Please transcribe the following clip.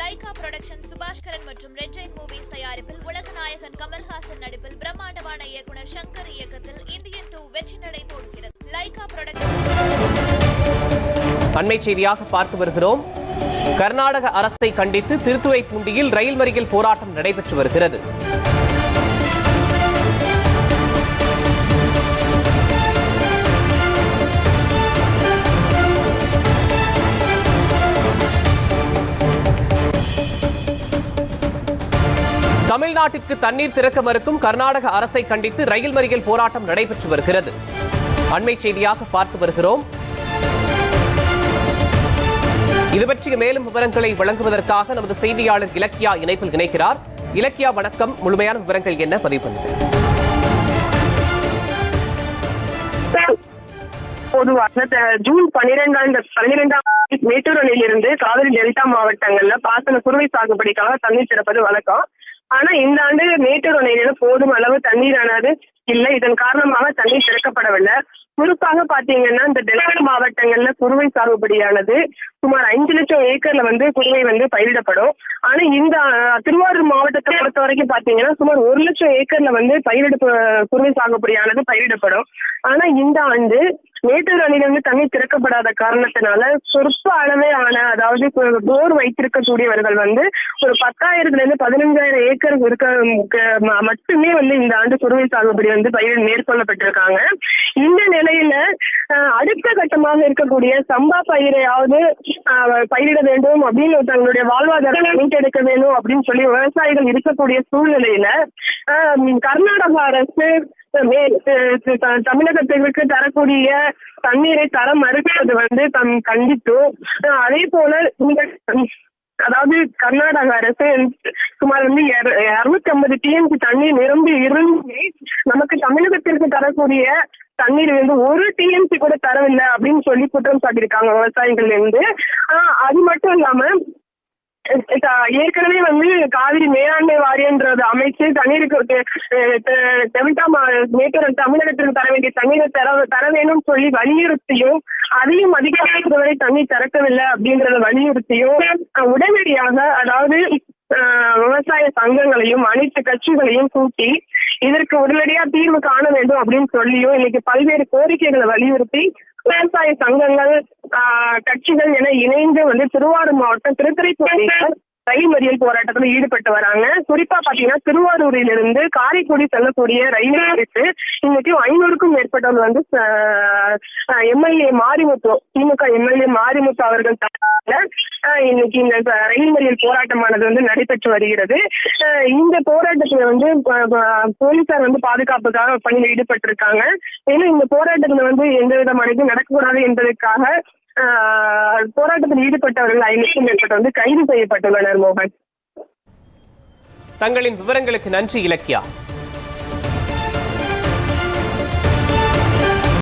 Lyca production Subaskaran மற்றும் red Jain movies தயாரிப்பில் உலகநாயகன் கமல்ஹாசன் நடிப்பில் பிரம்மாண்டமான இயக்குனர் சங்கர் இயக்கத்தில் இந்தியன் டூ வெற்றி நடை போடுகிறது லைகா புரொடக்ஷன் அண்மை செய்தியாக பார்த்து வருகிறோம். கர்நாடக அரசை கண்டித்து திருத்துறைப்பூண்டியில் ரயில் மறியல் போராட்டம் நடைபெற்று வருகிறது. தமிழ்நாட்டிற்கு தண்ணீர் திறக்க மறுக்கும் கர்நாடக அரசை கண்டித்து ரயில் மறியல் போராட்டம் நடைபெற்று வருகிறது. அண்மை செய்தியாக பார்த்து வருகிறோம். இது பற்றிய மேலும் விவரங்களை வழங்குவதற்காக நமது செய்தியாளர் இலக்கியா இணைப்பில் இணைக்கிறார். இலக்கியா வணக்கம். முழுமையான விவரங்கள் என்ன? பதிவு பண்ணுங்க. பொதுவாக ஜூன் பனிரெண்டாம் பனிரெண்டாம் மேட்டூர் அணையிலிருந்து காவிரி டெல்டா மாவட்டங்கள்ல பாசன குறுவை சாகுபடிக்காக தண்ணீர் திறப்பது வழக்கம். ஆனா இந்த ஆண்டு மேட்டூர் அணையில போதும் அளவு தண்ணீரானது இல்லை. இதன் காரணமாக தண்ணீர் திறக்கப்படவில்லை. குறிப்பாக பாத்தீங்கன்னா இந்த டெல்டா மாவட்டங்கள்ல குறுவை சாகுபடியானது சுமார் அஞ்சு லட்சம் ஏக்கர்ல வந்து குறுவை வந்து பயிரிடப்படும். ஆனா இந்த திருவாரூர் மாவட்டத்தை பொறுத்த வரைக்கும் பாத்தீங்கன்னா சுமார் ஒரு லட்சம் ஏக்கர்ல வந்து பயிரிடப்பு குறுவை சாகுபடியானது பயிரிடப்படும். ஆனா இந்த ஆண்டு மேட்டூர் அணையிலிருந்து தண்ணீர் திறக்கப்படாத காரணத்தினால சொற்ப அளவே ஆன அதாவது கு- போர் வைத்திருக்கக்கூடியவர்கள் வந்து ஒரு பத்தாயிரத்துல இருந்து பதினஞ்சாயிரம் ஏக்கர் இருக்க மட்டுமே வந்து இந்த ஆண்டு குறுவை சாகுபடி வந்து பயிர் மேற்கொள்ளப்பட்டிருக்காங்க. இந்த நிலையில அடுத்த கட்டமாக இருக்கக்கூடிய சம்பா பயிரையாவது பயிரிட வேண்டும் அப்படின்னு தங்களுடைய வாழ்வாதாரத்தை மீட்டெடுக்க வேணும் அப்படின்னு சொல்லி விவசாயிகள் இருக்கக்கூடிய சூழ்நிலையில கர்நாடக அரசு த- தமிழகத்திற்கு தரக்கூடிய தண்ணீரை தர மறுக்கிறது வந்து தம் கண்டித்தும் அதே போல இந்த அதாவது கர்நாடக அரசு சுமார் வந்து இருநூத்தி ஐம்பது டிஎம்சி தண்ணீர் நிரம்பி இருந்து நமக்கு தமிழகத்திற்கு தரக்கூடிய தண்ணீர் வந்து ஒரு டிஎம்சி கூட தரவில்லை அப்படின்னு சொல்லி குற்றம் சாட்டியிருக்காங்க விவசாயிகள் இருந்து. ஆஹ் அது மட்டும் இல்லாம ஏற்கனவே வந்து காவிரி மேலாண்மை வாரியன்றது அமைச்சு தண்ணீருக்கு தெ- மேட்டூர் தமிழகத்திற்கு தர வேண்டிய தண்ணீரை தர தர வேணும்னு சொல்லி வலியுறுத்தியும் அதையும் அதிகாரத்தில் வரை தண்ணீர் திறக்கவில்லை அப்படின்றத வலியுறுத்தியும் உடனடியாக அதாவது விவசாய சங்கங்களையும் அனைத்து கட்சிகளையும் கூட்டி இதற்கு உடனடியா தீர்வு காண வேண்டும் அப்படின்னு சொல்லியும் இன்னைக்கு பல்வேறு கோரிக்கைகளை வலியுறுத்தி விவசாய சங்கங்கள் கட்சிகள் என இணைந்து வந்து திருவாரூர் மாவட்டம் திருத்துறைப்பூண்டியில் ரயில் மறியல் போராட்டத்தில் ஈடுபட்டு வராங்க. குறிப்பா பாத்தீங்கன்னா திருவாரூரிலிருந்து காரைக்குடி செல்லக்கூடிய ரயில் குறித்து இன்னைக்கு ஐநூறுக்கும் மேற்பட்டவர் வந்து எம்எல்ஏ மாரிமுத்து திமுக எம்எல்ஏ மாரிமுத்து அவர்கள் இன்னைக்கு இந்த ரயில் மறியல் போராட்டமானது வந்து நடைபெற்று வருகிறது. இந்த போராட்டத்துல வந்து போலீசார் வந்து பாதுகாப்புக்காக பணியில் ஈடுபட்டிருக்காங்க. ஏன்னா இந்த போராட்டத்துல வந்து எந்த விதமான நடக்கக்கூடாது என்பதற்காக போராட்டத்தில் ஈடுபட்டவர்கள் ஐநூறுக்கும் மேற்பட்ட வந்து கைது செய்யப்பட்டுள்ளனர் மோகன். தங்களின் விவரங்களுக்கு நன்றி இலக்கியா.